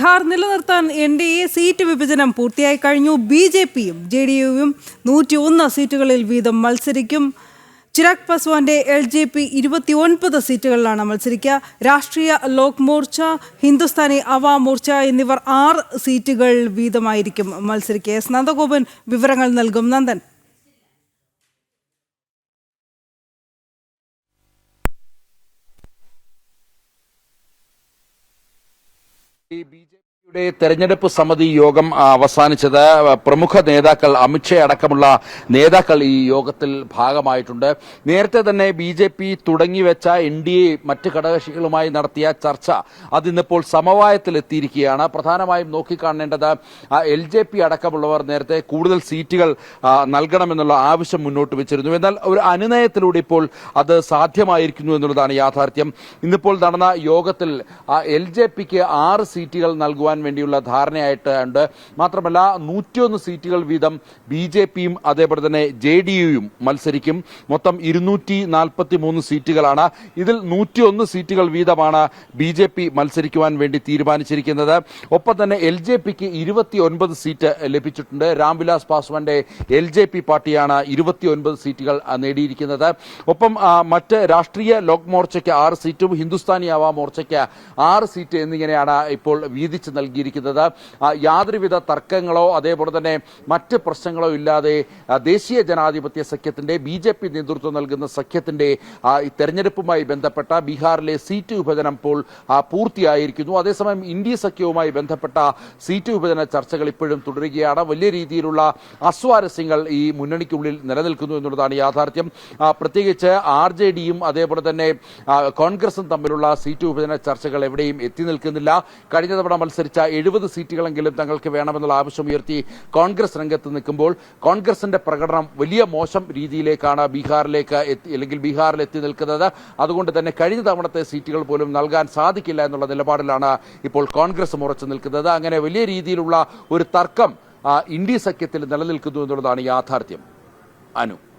ബീഹാർ നിലനിർത്താൻ N D A seat വിഭജനം പൂർത്തിയായി കഴിഞ്ഞു. ബി ജെ പിയും ജെ ഡി യുവും നൂറ്റി ഒന്ന് സീറ്റുകളിൽ വീതം മത്സരിക്കും. ചിരാഗ് പസ്വാന്റെ എൽ ജെ പി ഇരുപത്തി ഒൻപത് സീറ്റുകളിലാണ് മത്സരിക്കുക. രാഷ്ട്രീയ ലോക് മോർച്ച ഹിന്ദുസ്ഥാനി അവാ മോർച്ച എന്നിവർ ആറ് സീറ്റുകൾ വീതമായിരിക്കും മത്സരിക്കുക. എസ് നന്ദഗോപൻ വിവരങ്ങൾ നൽകും. നന്ദൻ. ഈ പിയുടെ തെരഞ്ഞെടുപ്പ് സമിതി യോഗം അവസാനിച്ചത്. പ്രമുഖ നേതാക്കൾ അമിത്ഷാ അടക്കമുള്ള നേതാക്കൾ ഈ യോഗത്തിൽ ഭാഗമായിട്ടുണ്ട്. നേരത്തെ തന്നെ ബി ജെ പി തുടങ്ങിവെച്ച എൻ ഡി എ മറ്റ് ഘടകകക്ഷികളുമായി നടത്തിയ ചർച്ച അതിന്നിപ്പോൾ സമവായത്തിലെത്തിയിരിക്കുകയാണ് പ്രധാനമായും നോക്കിക്കാണേണ്ടത് എൽ ജെ പി അടക്കമുള്ളവർ നേരത്തെ കൂടുതൽ സീറ്റുകൾ നൽകണമെന്നുള്ള ആവശ്യം മുന്നോട്ട് വെച്ചിരുന്നു. എന്നാൽ ഒരു അനുനയത്തിലൂടെ ഇപ്പോൾ അത് സാധ്യമായിരിക്കുന്നു എന്നുള്ളതാണ് യാഥാർത്ഥ്യം. ഇന്നിപ്പോൾ നടന്ന യോഗത്തിൽ എൽ ജെ പിക്ക് ആറ് സീറ്റുകൾ നൽകുവാൻ വേണ്ടിയുള്ള ധാരണയായിട്ട് ഉണ്ട് മാത്രമല്ല നൂറ്റിയൊന്ന് സീറ്റുകൾ വീതം ബി ജെ പിയും അതേപോലെ തന്നെ ജെ ഡി യുയും മത്സരിക്കും. മൊത്തം ഇരുന്നൂറ്റി നാൽപ്പത്തി മൂന്ന് സീറ്റുകളാണ്. ഇതിൽ നൂറ്റിയൊന്ന് സീറ്റുകൾ വീതമാണ് ബി ജെ പി മത്സരിക്കുവാൻ വേണ്ടി തീരുമാനിച്ചിരിക്കുന്നത്. ഒപ്പം തന്നെ എൽ ജെ പിക്ക് ഇരുപത്തി ഒൻപത് സീറ്റ് ലഭിച്ചിട്ടുണ്ട്. രാംവിലാസ് പാസ്വാന്റെ എൽ ജെ പി പാർട്ടിയാണ് ഇരുപത്തി ഒൻപത് സീറ്റുകൾ നേടിയിരിക്കുന്നത്. ഒപ്പം മറ്റ് രാഷ്ട്രീയ ലോക് മോർച്ചയ്ക്ക് ആറ് സീറ്റും ഹിന്ദുസ്ഥാനി ആവാ മോർച്ചയ്ക്ക് ആറ് സീറ്റ് എന്നിങ്ങനെയാണ് ഇപ്പോൾ വീതിച്ച് നൽകിയിരിക്കുന്നത്. യാതൊരുവിധ തർക്കങ്ങളോ അതേപോലെ തന്നെ മറ്റ് പ്രശ്നങ്ങളോ ഇല്ലാതെ ദേശീയ ജനാധിപത്യ സഖ്യത്തിന്റെ ബി ജെ പി നേതൃത്വം നൽകുന്ന സഖ്യത്തിന്റെ ഈ തെരഞ്ഞെടുപ്പുമായി ബന്ധപ്പെട്ട ബീഹാറിലെ സീറ്റ് വിഭജനം ഇപ്പോൾ പൂർത്തിയായിരിക്കുന്നു. അതേസമയം ഇന്ത്യ സഖ്യവുമായി ബന്ധപ്പെട്ട സീറ്റ് വിഭജന ചർച്ചകൾ ഇപ്പോഴും തുടരുകയാണ്. വലിയ രീതിയിലുള്ള അസ്വാരസ്യങ്ങൾ ഈ മുന്നണിക്കുള്ളിൽ നിലനിൽക്കുന്നു എന്നുള്ളതാണ് യാഥാർത്ഥ്യം. പ്രത്യേകിച്ച് ആർ ജെ ഡിയും അതേപോലെ തന്നെ കോൺഗ്രസും തമ്മിലുള്ള സീറ്റ് വിഭജന ചർച്ചകൾ എവിടെയും എത്തി നിൽക്കുന്നില്ല. കഴിഞ്ഞ തവണ മത്സരിച്ച എഴുപത് സീറ്റുകളെങ്കിലും തങ്ങൾക്ക് വേണമെന്നുള്ള ആവശ്യം ഉയർത്തി കോൺഗ്രസ് രംഗത്ത് നിൽക്കുമ്പോൾ കോൺഗ്രസിന്റെ പ്രകടനം വലിയ മോശം രീതിയിലേക്കാണ് ബീഹാറിലേക്ക് എത്തി അല്ലെങ്കിൽ ബീഹാറിൽ എത്തി നിൽക്കുന്നത്. അതുകൊണ്ട് തന്നെ കഴിഞ്ഞ തവണത്തെ സീറ്റുകൾ പോലും നൽകാൻ സാധിക്കില്ല എന്നുള്ള നിലപാടിലാണ് ഇപ്പോൾ കോൺഗ്രസ് ഉറച്ചു നിൽക്കുന്നത്. അങ്ങനെ വലിയ രീതിയിലുള്ള ഒരു തർക്കം ഇന്ത്യ സഖ്യത്തിൽ നിലനിൽക്കുന്നു എന്നുള്ളതാണ് യാഥാർത്ഥ്യം. അനു.